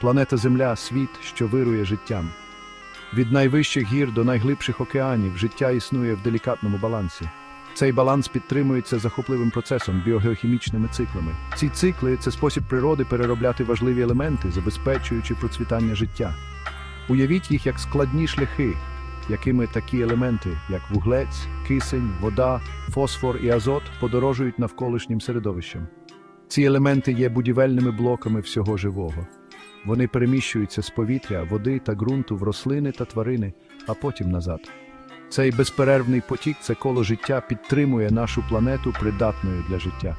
Планета Земля світ, що вирує життям. Від найвищих гір до найглибших океанів життя існує в делікатному балансі. Цей баланс підтримується захопливим процесом біогеохімічними циклами. Ці цикли це спосіб природи переробляти важливі елементи, забезпечуючи процвітання життя. Уявіть їх як складні шляхи, якими такі елементи, як вуглець, кисень, вода, фосфор і азот, подорожують навколишнім середовищем. Ці елементи є будівельними блоками всього живого. Вони переміщуються з повітря, води та ґрунту в рослини та тварини, а потім назад. Цей безперервний потік, це коло життя підтримує нашу планету придатною для життя.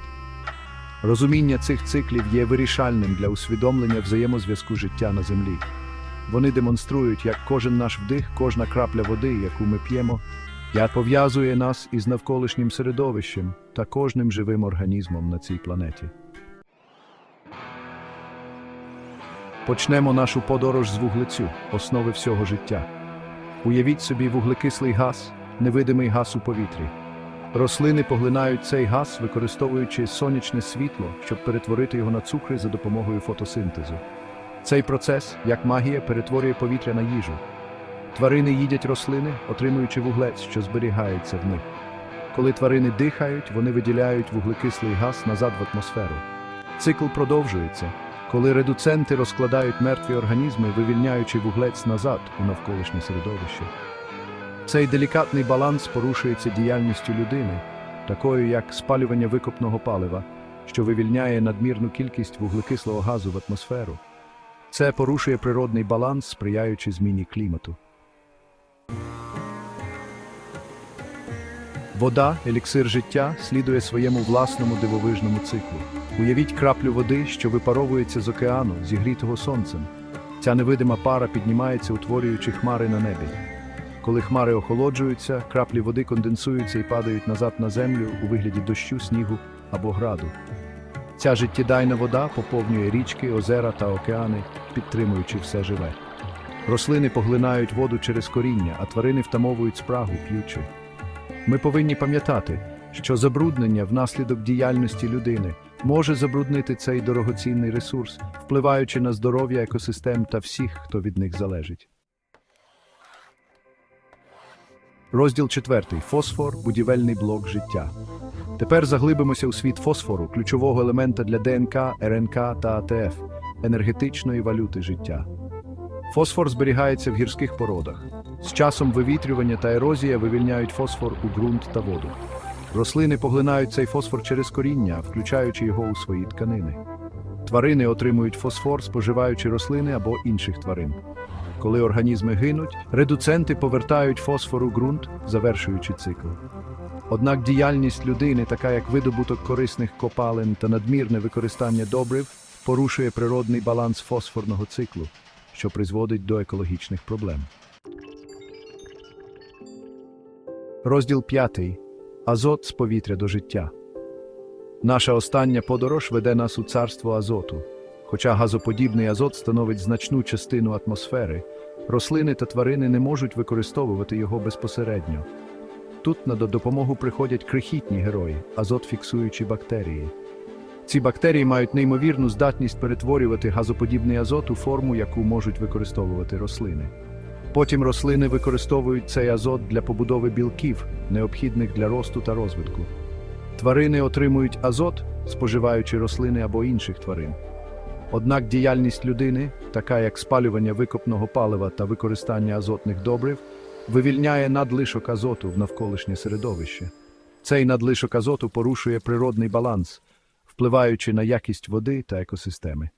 Розуміння цих циклів є вирішальним для усвідомлення взаємозв'язку життя на Землі. Вони демонструють, як кожен наш вдих, кожна крапля води, яку ми п'ємо, як пов'язує нас із навколишнім середовищем та кожним живим організмом на цій планеті. Почнемо нашу подорож з вуглецю, основи всього життя. Уявіть собі вуглекислий газ, невидимий газ у повітрі. Рослини поглинають цей газ, використовуючи сонячне світло, щоб перетворити його на цукри за допомогою фотосинтезу. Цей процес, як магія, перетворює повітря на їжу. Тварини їдять рослини, отримуючи вуглець, що зберігається в них. Коли тварини дихають, вони виділяють вуглекислий газ назад в атмосферу. Цикл продовжується, коли редуценти розкладають мертві організми, вивільняючи вуглець назад у навколишнє середовище. Цей делікатний баланс порушується діяльністю людини, такою як спалювання викопного палива, що вивільняє надмірну кількість вуглекислого газу в атмосферу. Це порушує природний баланс, сприяючи зміні клімату. Вода, еліксир життя, слідує своєму власному дивовижному циклу. Уявіть краплю води, що випаровується з океану, зігрітого сонцем. Ця невидима пара піднімається, утворюючи хмари на небі. Коли хмари охолоджуються, краплі води конденсуються і падають назад на землю у вигляді дощу, снігу або граду. Ця життєдайна вода поповнює річки, озера та океани, підтримуючи все живе. Рослини поглинають воду через коріння, а тварини втамовують спрагу, п'ючи. Ми повинні пам'ятати, що забруднення внаслідок діяльності людини може забруднити цей дорогоцінний ресурс, впливаючи на здоров'я екосистем та всіх, хто від них залежить. Розділ 4. Фосфор будівельний блок життя. Тепер заглибимося у світ фосфору, ключового елемента для ДНК, РНК та АТФ, енергетичної валюти життя. Фосфор зберігається в гірських породах. З часом вивітрювання та ерозія вивільняють фосфор у ґрунт та воду. Рослини поглинають цей фосфор через коріння, включаючи його у свої тканини. Тварини отримують фосфор, споживаючи рослини або інших тварин. Коли організми гинуть, редуценти повертають фосфор у ґрунт, завершуючи цикл. Однак діяльність людини, така як видобуток корисних копалин та надмірне використання добрив, порушує природний баланс фосфорного циклу, що призводить до екологічних проблем. Розділ 5. Азот з повітря до життя. Наша остання подорож веде нас у царство азоту. Хоча газоподібний азот становить значну частину атмосфери, рослини та тварини не можуть використовувати його безпосередньо. Тут на допомогу приходять крихітні герої, азот фіксуючі бактерії. Ці бактерії мають неймовірну здатність перетворювати газоподібний азот у форму, яку можуть використовувати рослини. Потім рослини використовують цей азот для побудови білків, необхідних для росту та розвитку. Тварини отримують азот, споживаючи рослини або інших тварин. Однак діяльність людини, така як спалювання викопного палива та використання азотних добрив, вивільняє надлишок азоту в навколишнє середовище. Цей надлишок азоту порушує природний баланс, впливаючи на якість води та екосистеми.